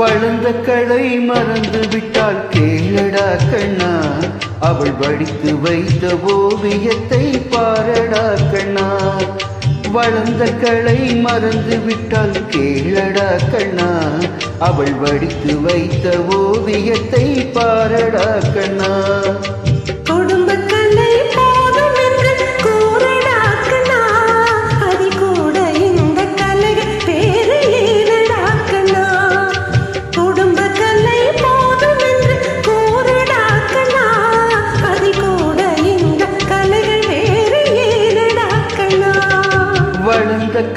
வளர்ந்த களை மறந்து விட்டால் கேளடா கண்ணா. அவள் வடித்து வைத்த ஓவியத்தை பாரடா கண்ணா. வளர்ந்த களை மறந்து விட்டால் கேளடா கண்ணா. அவள் வடித்து வைத்த ஓவியத்தை பாரடா கண்ணா.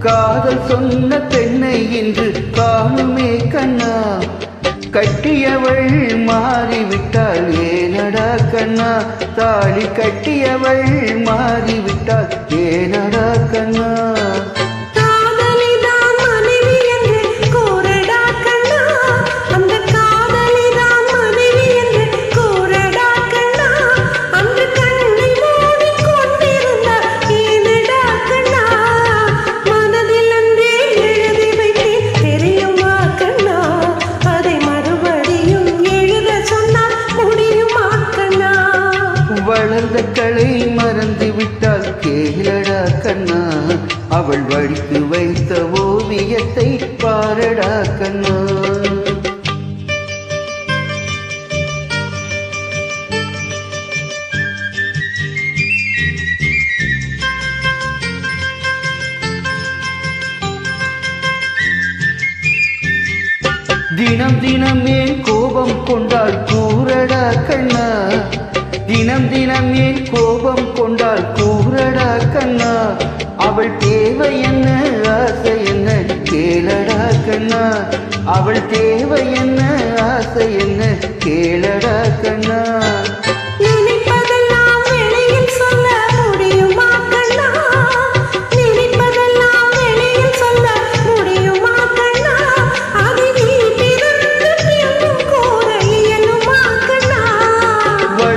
காதல் சொன்ன பெண்ணை இன்று காணுமே கண்ணா. கட்டியவள் மாறிவிட்டாள் ஏனடா கண்ணா? தாலி கட்டியவள் மாறிவிட்டாள் ஏனடா வளர்ந்த மறந்து விட்டால் கேளடா கண்ணா. அவள் வடித்து வைத்த ஓவியத்தை பாரடா கண்ணா. தினம் தினம் ஏன் கோபம் கொண்டால் கூறடா கண்ணா. தினம் தினம் ஏன் கோபம் கொண்டால் கூறடா கண்ணா? அவள் தேவை என்ன? ஆசை என்ன? கேளடா கண்ணா. அவள் தேவை என்ன? ஆசை என்ன? கேளடா கண்ணா.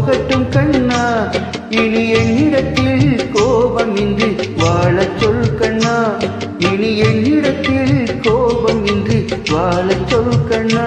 போகட்டும் கண்ணா இனி என்னிடத்தில் கோபம் இன்றி வாழச் சொல் கண்ணா. இனி என்னிடத்தில் கோபம் இன்றி வாழச் சொல் கண்ணா.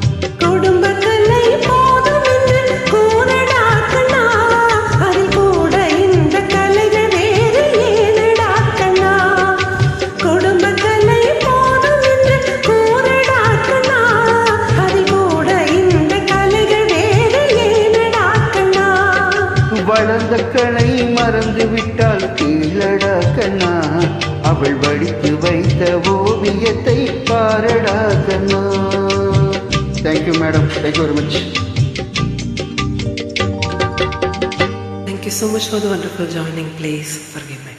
மறந்து விட்டால் கீழடா கண்ணா அவள் வடித்து வைத்த ஓவியத்தை பாரடா கண்ணா thank you madam thank you very much Thank you so much for the wonderful joining. Please forgive my